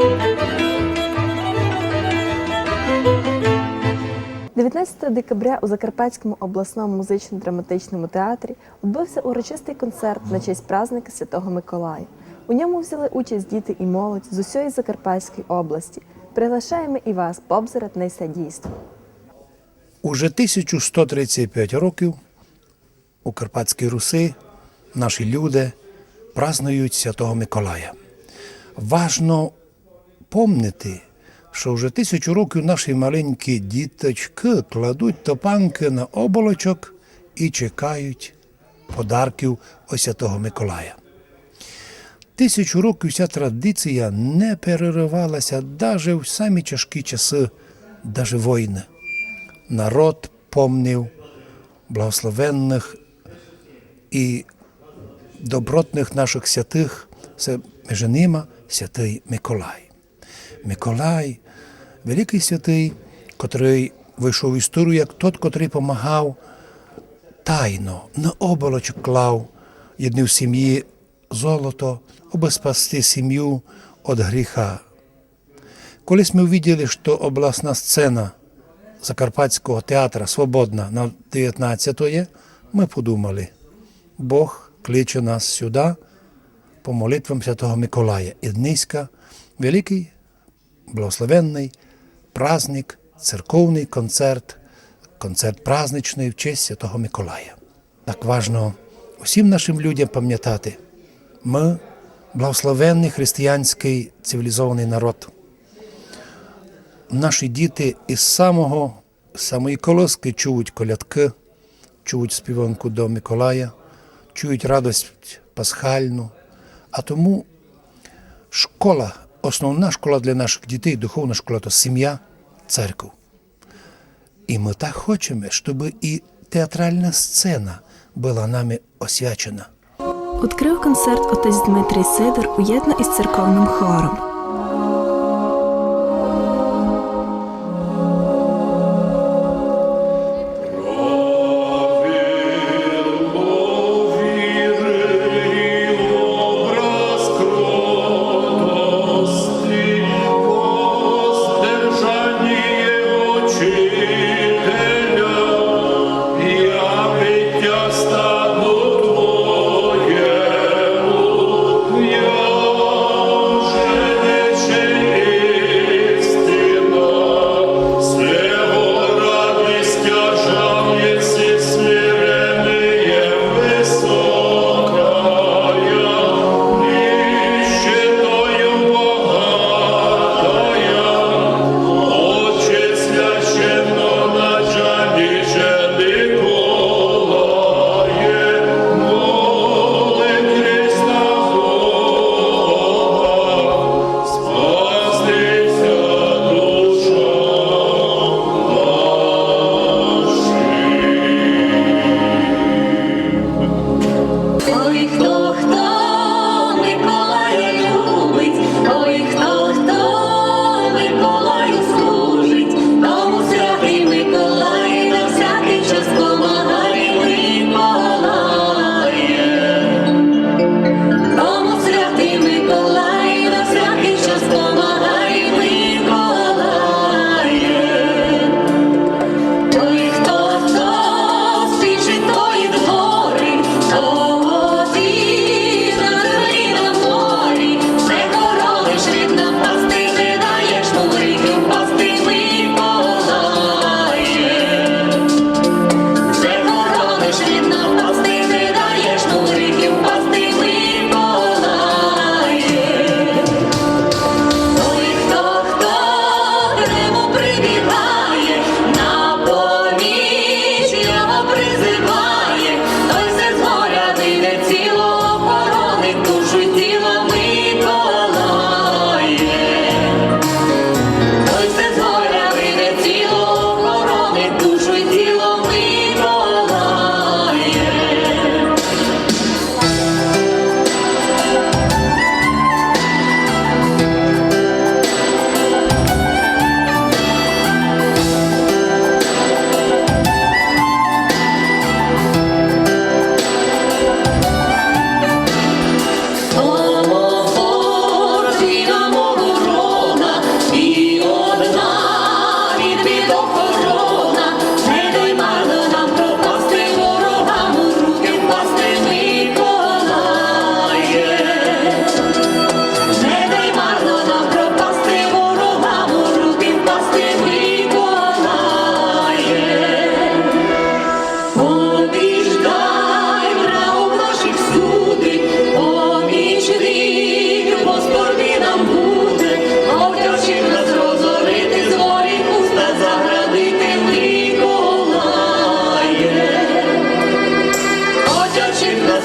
– 19 декабря у Закарпатському обласному музично-драматичному театрі відбувся урочистий концерт на честь праздника Святого Миколая. У ньому взяли участь діти і молодь з усієї Закарпатської області. Приглашаємо і вас побзирати на це дійство. Уже 1135 років у Карпатській Руси наші люди празнують Святого Миколая. Важно помнити, що вже тисячу років наші маленькі діточки кладуть топанки на оболочок і чекають подарків у Святого Миколая. Тисячу років ця традиція не переривалася навіть в самі тяжкі часи, навіть війни народ помнив благословенних і добротних наших святих, це між ними святий Миколай. Миколай, великий святий, котрий вийшов в історію як тот, котрий помагав тайно, на оболочок клав єдні в сім'ї золото, аби спасти сім'ю від гріха. Колись ми увидели, що обласна сцена Закарпатського театра Свободна на 19-є, ми подумали, Бог кличе нас сюди по молитвам Святого Миколая. І дниська великий, благословенний праздник, церковний концерт, концерт праздничний в честь Святого Миколая. Так важно усім нашим людям пам'ятати, ми благословенний християнський цивілізований народ наші діти із самого самої колоски чують колядки, чують співанку до Миколая, чують радость пасхальну. А тому школа, основна школа для наших дітей, духовна школа то сім'я, церква. І ми так хочемо, щоб і театральна сцена була нами освячена. Відкрив концерт отець Дмитрій Сидор уєдно із церковним хором.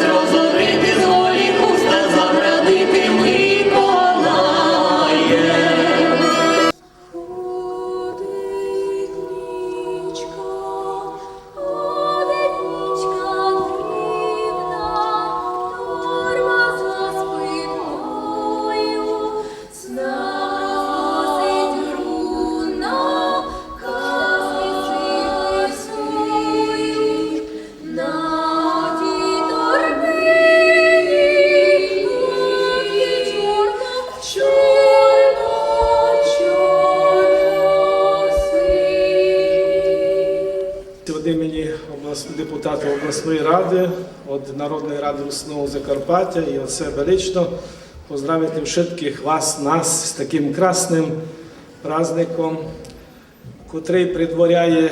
razı olsun. Народної ради Лісного Закарпаття і від себе лично поздравити всіх вас, нас з таким красним праздником, котрий предворяє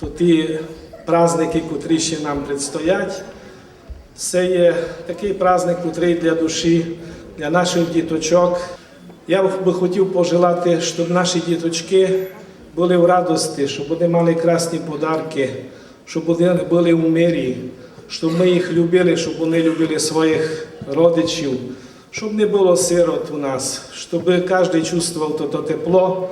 то ті праздники, котрі ще нам предстоять. Це є такий праздник, котрий для душі, для наших діточок. Я би хотів пожелати, щоб наші діточки були в радості, щоб вони мали красні подарки, щоб вони були в мирі, щоб ми їх любили, щоб вони любили своїх родичів, щоб не було сирот у нас, щоб кожен чувствував то, то тепло,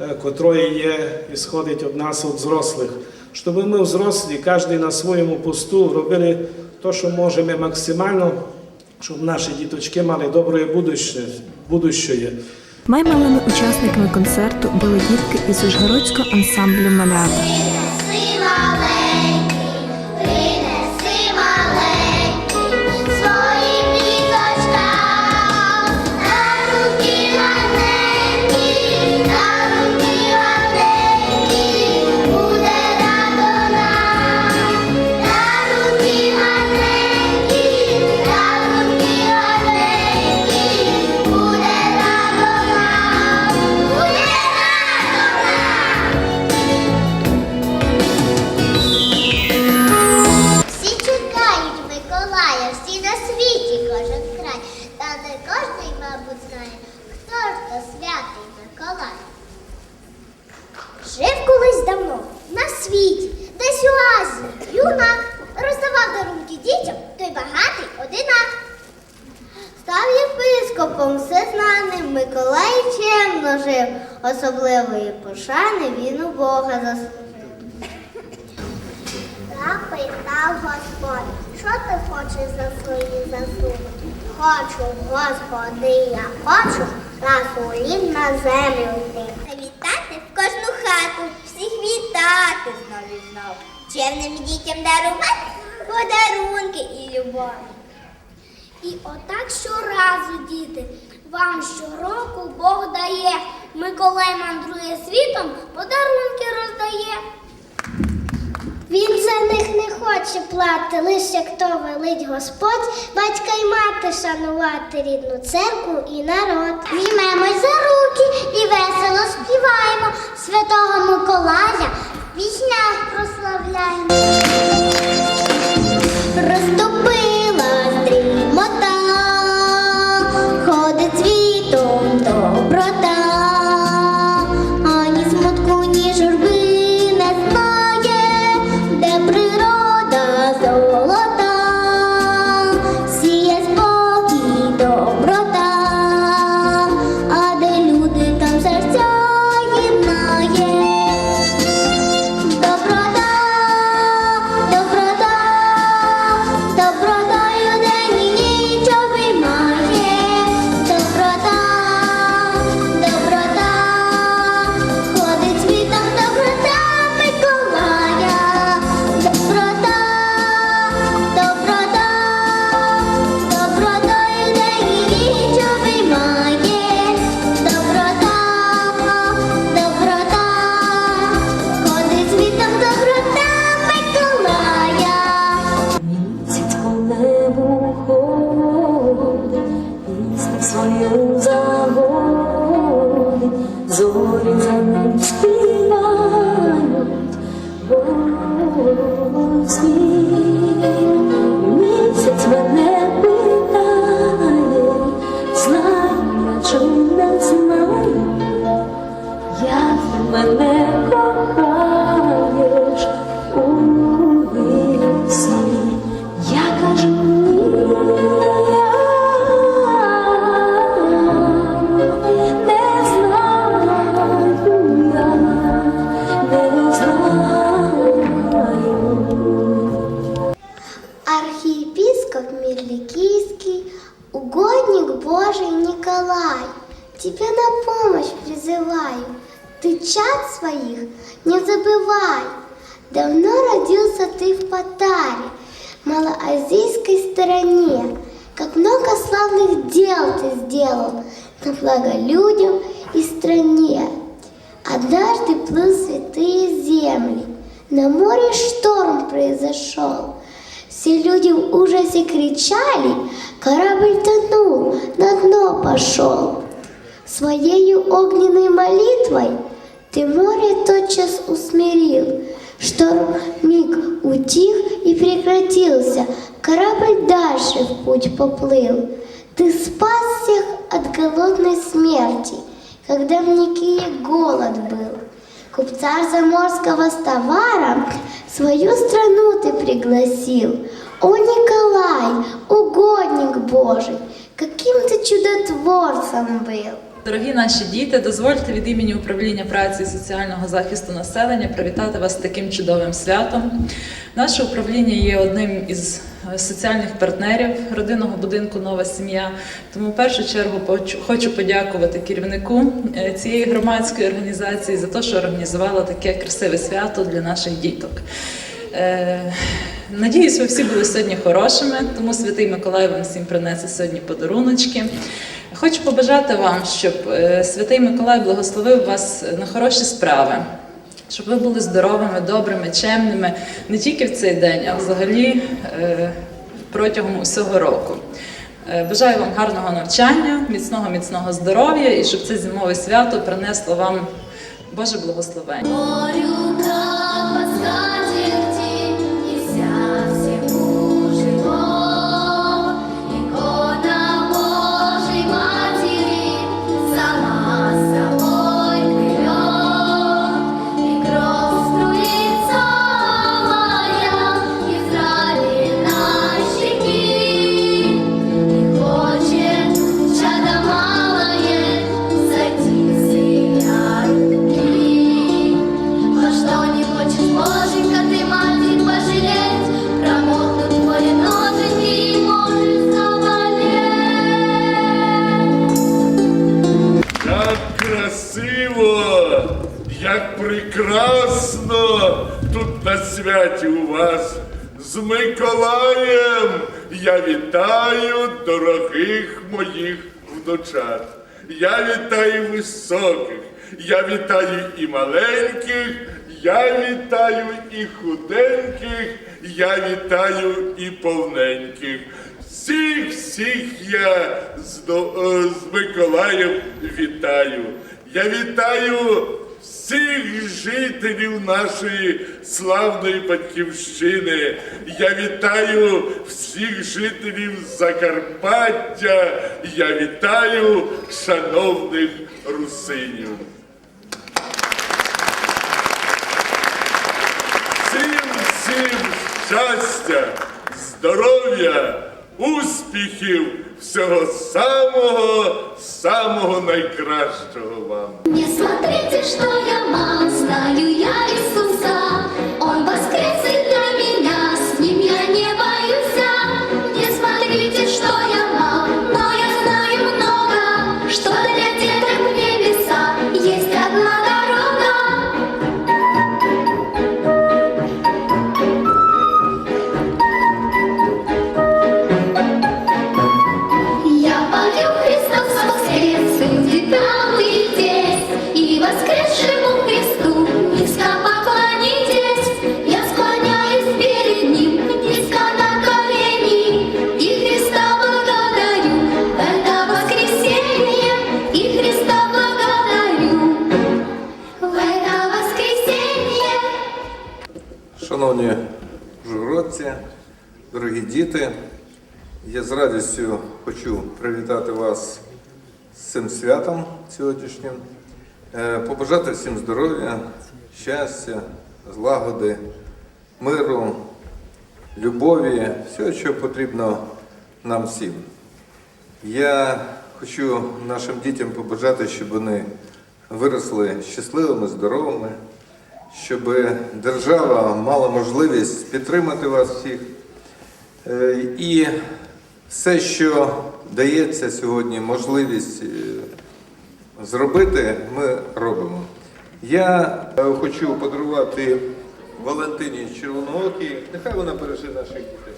е, котре є і сходить від нас, від взрослих. Щоб ми взрослі, кожен на своєму посту робили те, що можемо максимально, щоб наші діточки мали добре будуще. будущее. Маймалими учасниками концерту були дітки із Ужгородського ансамблю малята. Світі, десь у Азії, юнак роздавав дарунки дітям, той багатий одинак. Став єпископом всезнаним, Миколай чемно жив, особливої пошани він у Бога заслужив. Запитав Господь, що ти хочеш за свої заслуги? Хочу, Господи, я хочу на колін на землю йти. Вітати в кожну хату, всіх вітати знов і знов. Черним дітям дарувати подарунки і любов. І отак щоразу, діти, вам щороку Бог дає. Миколай мандрує світом, подарунки роздає. Він за них не хоче плати, лиш як то велить Господь, батька й мати шанувати рідну церкву і народ. Візьмемось за руки і весело співаємо святого Миколая, в піснях прославляємо. Розтопила чи як мене своих не забывай. Давно родился ты в Патаре, малоазийской стороне, Как много славных дел ты сделал на благо людям и стране. Однажды плыл святые земли, На море шторм произошел. Все люди в ужасе кричали, корабль тонул, на дно пошел. Своею огненной молитвой ты море тотчас усмирил. Шторм миг утих и прекратился, корабль дальше в путь поплыл. Ты спас всех от голодной смерти, когда в Никее голод был. Купца заморского с товаром свою страну ты пригласил. О, Николай, угодник Божий, каким ты чудотворцем был. Дорогі наші діти, дозвольте від імені управління праці і соціального захисту населення привітати вас з таким чудовим святом. Наше управління є одним із е, соціальних партнерів родинного будинку Нова сім'я. Тому в першу чергу хочу подякувати керівнику е, цієї громадської організації за те, що організувала таке красиве свято для наших діток. Е, Надіюсь, ви всі були сьогодні хорошими, тому святий Миколай вам всім принесе сьогодні подаруночки. Хочу побажати вам, щоб е, святий Миколай благословив вас на хороші справи, щоб ви були здоровими, добрими, чемними не тільки в цей день, а взагалі е, протягом усього року. Е, Бажаю вам гарного навчання, міцного, міцного здоров'я і щоб це зимове свято принесло вам Боже благословення. Я вітаю високих, я вітаю і маленьких, я вітаю і худеньких, я вітаю і повненьких. Всіх, всіх я з, е, з Миколаєм вітаю. Я вітаю всіх жителів нашої славної батьківщини. Я вітаю всіх жителів Закарпаття. Я вітаю шановних русинів. Всім, всім щастя, здоров'я, успіхів, всього самого, самого найкращого вам. Смотрите, что я мал, знаю я Шановні журодці, дорогі діти, я з радістю хочу привітати вас з цим святом сьогоднішнім, Е, побажати всім здоров'я, щастя, злагоди, миру, любові, всього, що потрібно нам всім. Я хочу нашим дітям побажати, щоб вони виросли щасливими, здоровими, щоб держава мала можливість підтримати вас всіх. Е, І все, що дається сьогодні можливість е, зробити, ми робимо. Я е, хочу подарувати Валентині Червоноокій. Нехай вона береже наших дітей.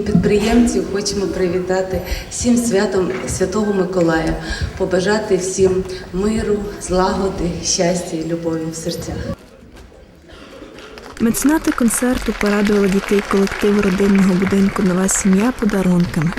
підприємців хочемо привітати всім святом Святого Миколая, побажати всім миру, злагоди, щастя і любові в серцях. Мецнати концерту порадували дітей колективу родинного будинку Нова сім'я подарунками.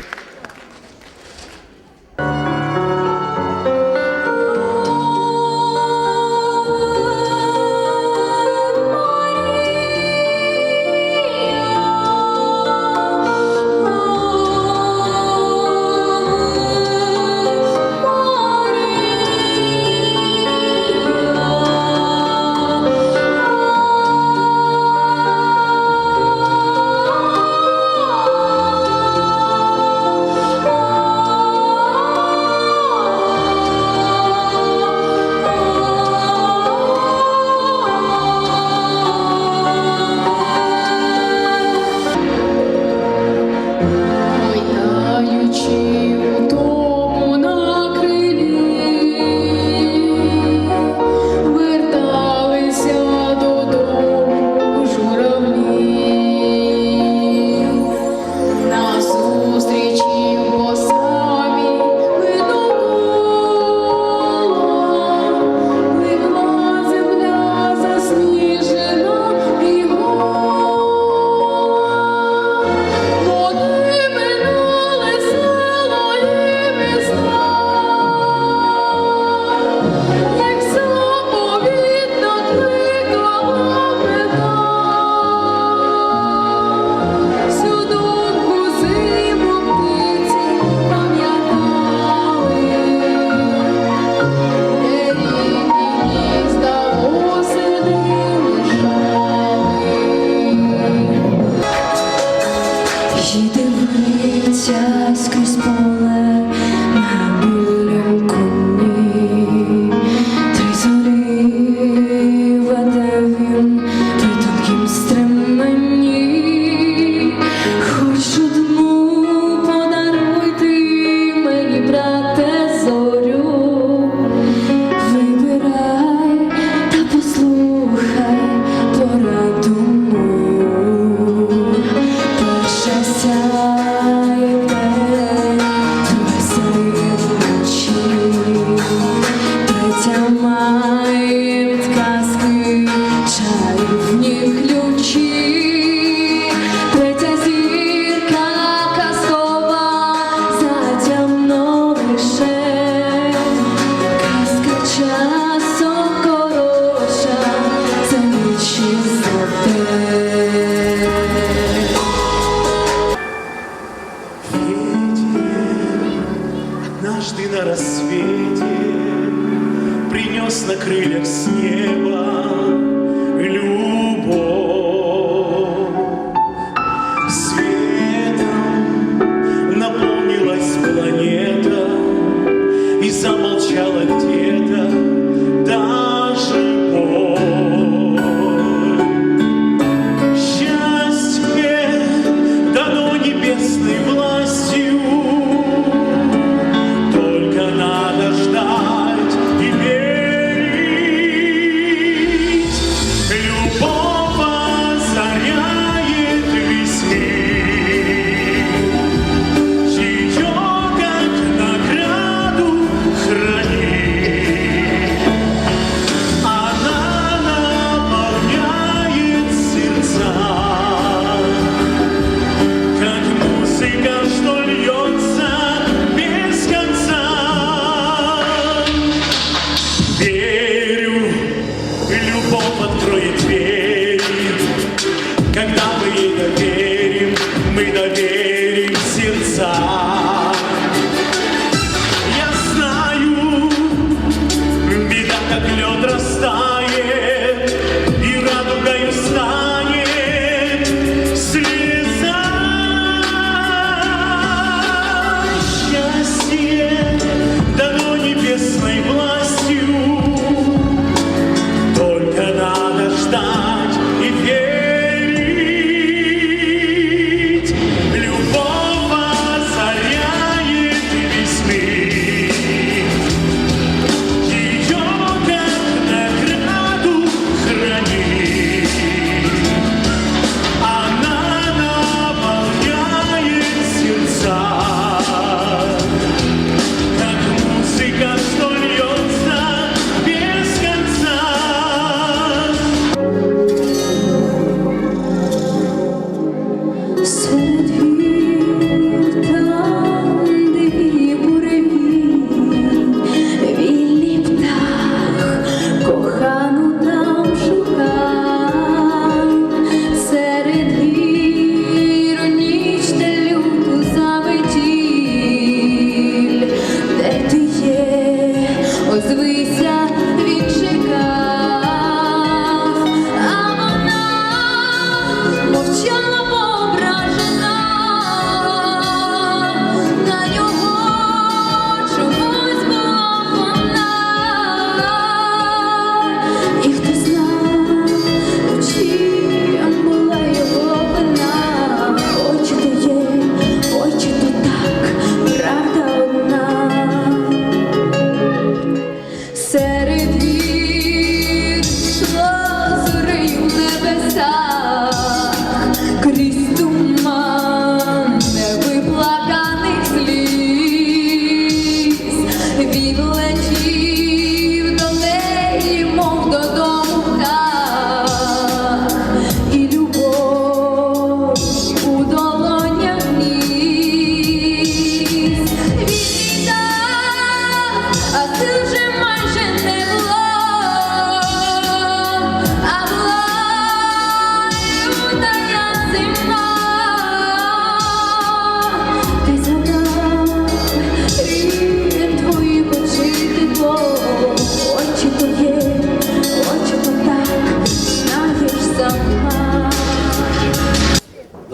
перед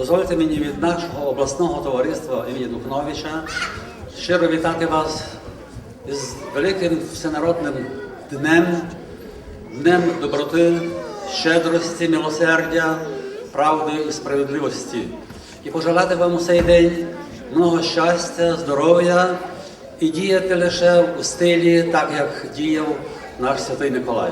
Дозвольте мені від нашого обласного товариства імені Духновича щиро вітати вас із великим всенародним днем, днем доброти, щедрості, милосердя, правди і справедливості. І пожелати вам у цей день много щастя, здоров'я і діяти лише у стилі, так як діяв наш святий Миколай.